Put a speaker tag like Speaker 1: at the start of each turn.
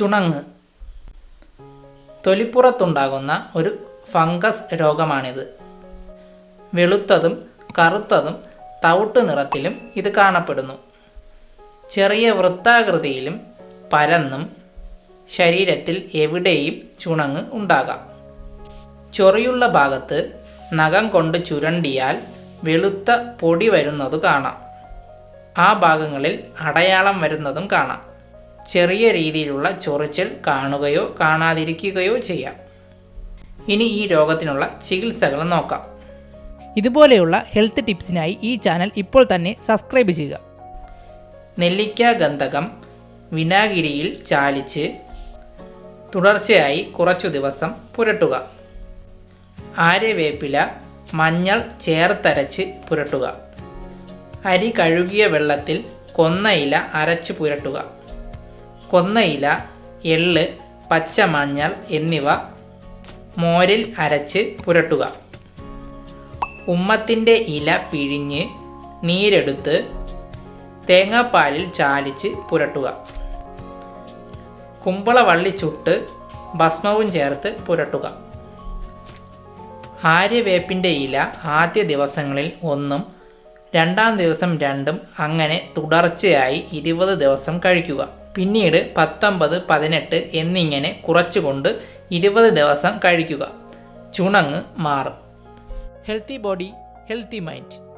Speaker 1: ചുണങ്ങ്. തൊലിപ്പുറത്തുണ്ടാകുന്ന ഒരു ഫംഗസ് രോഗമാണിത്. വെളുത്തതും കറുത്തതും തവിട്ട് നിറത്തിലും ഇത് കാണപ്പെടുന്നു. ചെറിയ വൃത്താകൃതിയിലും പരന്നും ശരീരത്തിൽ എവിടെയും ചുണങ്ങ് ഉണ്ടാകാം. ചൊറിയുള്ള ഭാഗത്ത് നഖം കൊണ്ട് ചുരണ്ടിയാൽ വെളുത്ത പൊടി വരുന്നത് കാണാം. ആ ഭാഗങ്ങളിൽ അടയാളം വരുന്നതും കാണാം. ചെറിയ രീതിയിലുള്ള ചൊറിച്ചിൽ കാണുകയോ കാണാതിരിക്കുകയോ ചെയ്യാം. ഇനി ഈ രോഗത്തിനുള്ള ചികിത്സകൾ നോക്കാം. ഇതുപോലെയുള്ള ഹെൽത്ത് ടിപ്സിനായി ഈ ചാനൽ ഇപ്പോൾ തന്നെ സബ്സ്ക്രൈബ് ചെയ്യുക. നെല്ലിക്ക ഗന്ധകം വിനാഗിരിയിൽ ചാലിച്ച് തുടർച്ചയായി കുറച്ചു ദിവസം പുരട്ടുക. ആര്യവേപ്പില മഞ്ഞൾ ചേർത്തരച്ച് പുരട്ടുക. അരി കഴുകിയ വെള്ളത്തിൽ കൊന്നയില അരച്ച് പുരട്ടുക. കൊന്നയില എള്ള് പച്ചമഞ്ഞൾ എന്നിവ മോരിൽ അരച്ച് പുരട്ടുക. ഉമ്മത്തിന്റെ ഇല പിഴിഞ്ഞ് നീരെടുത്ത് തേങ്ങാപ്പാലിൽ ചാലിച്ച് പുരട്ടുക. കുമ്പളവള്ളി ചുട്ട് ഭസ്മവും ചേർത്ത് പുരട്ടുക. ആര്യവേപ്പിന്റെ ഇല ആദ്യ ദിവസങ്ങളിൽ ഒന്നും രണ്ടാം ദിവസം രണ്ടും അങ്ങനെ തുടർച്ചയായി ഇരുപത് ദിവസം കഴിക്കുക. പിന്നീട് പത്തൊമ്പത് പതിനെട്ട് എന്നിങ്ങനെ കുറച്ചുകൊണ്ട് ഇരുപത് ദിവസം കഴിക്കുക. ചുണങ്ങ് മാറും. Healthy body healthy mind